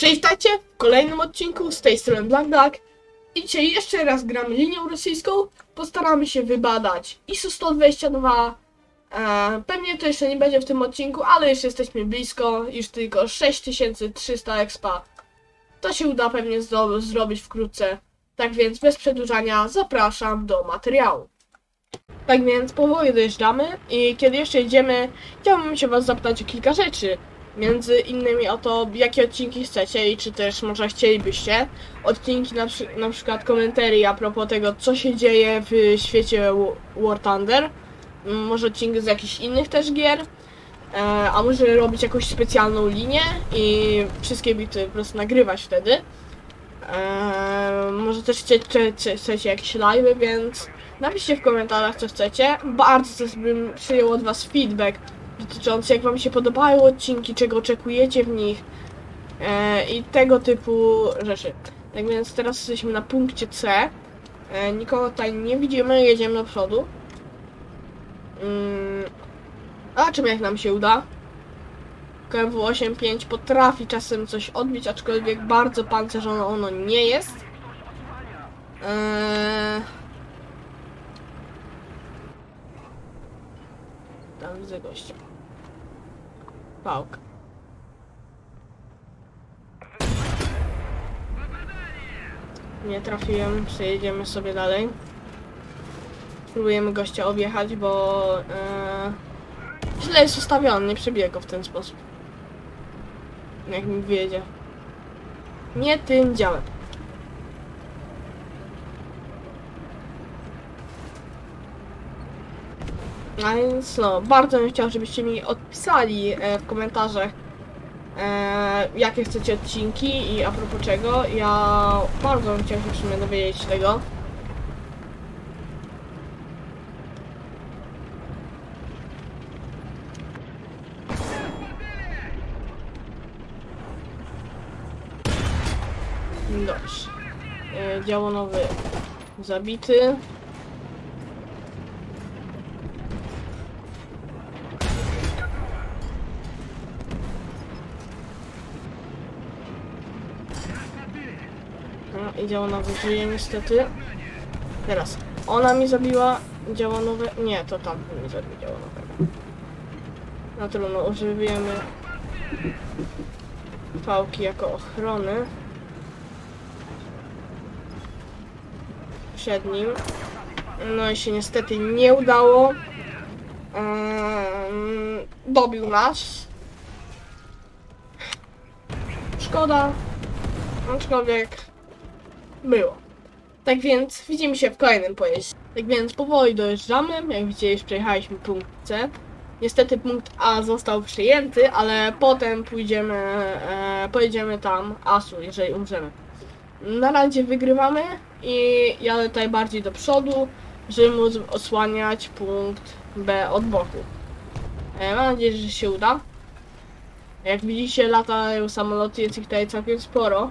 Cześć, witajcie w kolejnym odcinku z tej strony Black Black. I dzisiaj jeszcze raz gramy linią rosyjską. Postaramy się wybadać ISO 122. E, pewnie to jeszcze nie będzie w tym odcinku, ale już jesteśmy blisko. Już tylko 6300 expa. To się uda pewnie zrobić wkrótce. Tak więc bez przedłużania zapraszam do materiału. Tak więc powoli dojeżdżamy i kiedy jeszcze jedziemy, chciałbym się was zapytać o kilka rzeczy. Między innymi o to, jakie odcinki chcecie i czy też może chcielibyście. Odcinki na, na przykład komentarii a propos tego, co się dzieje w świecie Wa- War Thunder. Mm, Może odcinki z jakichś innych też gier. E, a może robić jakąś specjalną linię i wszystkie bity po prostu nagrywać wtedy. E, może też chcecie, chcecie, jakieś live'y, więc napiszcie w komentarzach co chcecie. Bardzo też bym przyjął od was feedback dotyczący jak wam się podobają odcinki, czego oczekujecie w nich e, i tego typu rzeczy. Tak więc teraz jesteśmy na punkcie C. E, nikogo tutaj nie widzimy, jedziemy do przodu. Mm, a czym jak nam się uda? KW 85 potrafi czasem coś odbić, aczkolwiek bardzo pancerzone ono nie jest. Eee... Tam widzę gościa. Pałka. Nie trafiłem, przejedziemy sobie dalej. Spróbujemy gościa objechać, bo e, źle jest ustawiony, nie przebiega w ten sposób. Jak mi wiedzie. Nie tym działem. A więc no, bardzo bym chciał, żebyście mi odpisali e, w komentarzach, e, jakie chcecie odcinki i a propos czego. Ja bardzo bym chciał się dowiedzieć tego. Dobrze. E, działo nowy zabity. No i działonowy żyje niestety. Teraz. Ona mi zabiła działonowe... Nie, to tam mi zabił działonowego. No trudno, używamy pałki jako ochrony. Przed nim. No i się niestety nie udało. Ehm, dobił nas. Szkoda. Aczkolwiek było. Tak więc widzimy się w kolejnym pojeździe. Tak więc powoli dojeżdżamy. Jak widzicie, już przejechaliśmy punkt C. Niestety punkt A został przyjęty, ale potem pójdziemy, e, pojedziemy tam ASU, jeżeli umrzemy. Na razie wygrywamy i jadę tutaj bardziej do przodu, żeby móc osłaniać punkt B od boku. E, mam nadzieję, że się uda. Jak widzicie, latają samoloty, jest ich tutaj całkiem sporo.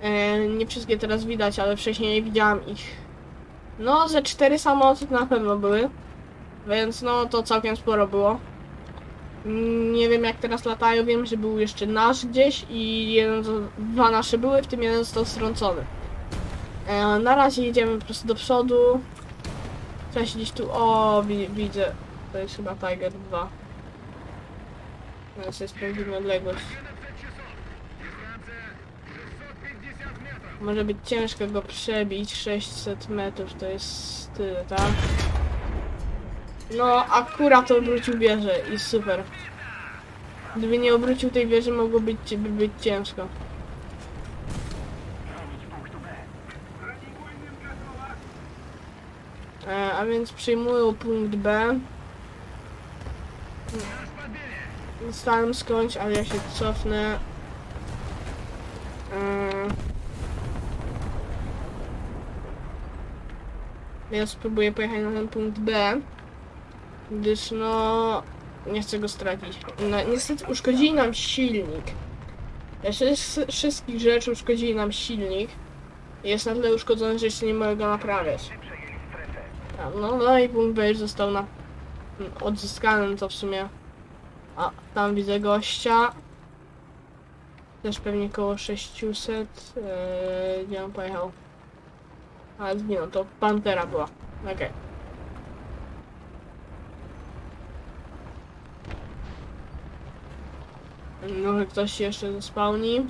E, nie wszystkie teraz widać, ale wcześniej nie widziałam ich. No, ze cztery samoloty na pewno były. Więc no, to całkiem sporo było. Nie wiem jak teraz latają, wiem, że był jeszcze nasz gdzieś i jeden, dwa nasze były, w tym jeden został strącony. E, na razie jedziemy po prostu do przodu. Trzeba się gdzieś tu... O, wi widzę. To jest chyba Tiger 2. Teraz sprawdzimy odległość. Może być ciężko go przebić. 600 metrów to jest tyle, tak? No, akurat obrócił wieżę i super. Gdyby nie obrócił tej wieży, mogło być, by być ciężko. E, a więc przyjmują punkt B. Stałem skądś, ale ja się cofnę. E, Ja spróbuję pojechać na ten punkt B, gdyż no nie chcę go stracić. No, niestety uszkodzili nam silnik. Jeszcze z wszystkich rzeczy uszkodzili nam silnik. Jest na tyle uszkodzony, że jeszcze nie mogę go naprawiać. No, no i punkt B już został na odzyskany, to w sumie. A tam widzę gościa. Też pewnie koło 600. Eee, gdzie on pojechał? A nie no, to Pantera była. Okej. Może ktoś jeszcze zespałni.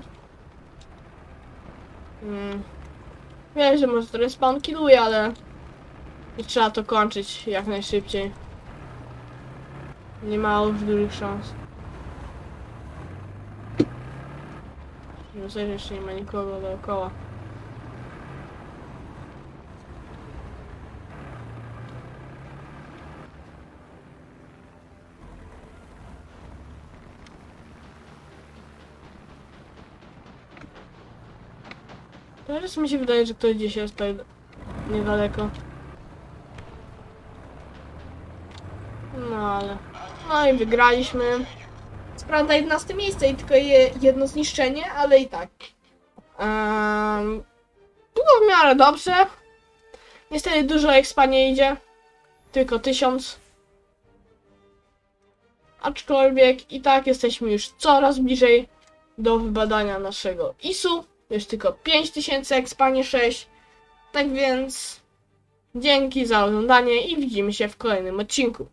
Mm. Wiem, że może to respawn killuje, ale trzeba to kończyć jak najszybciej. Nie ma już dużych szans. Myślę, że jeszcze nie ma nikogo dookoła. Teraz mi się wydaje, że ktoś gdzieś jest tutaj niedaleko. No ale... No i wygraliśmy. Co prawda 11 miejsce i tylko je, jedno zniszczenie, ale i tak. Um, było w miarę dobrze. Niestety dużo expa nie idzie. Tylko 1000. Aczkolwiek i tak jesteśmy już coraz bliżej do wybadania naszego ISU. Już tylko 5000 expa, nie 6. Tak więc dzięki za oglądanie i widzimy się w kolejnym odcinku.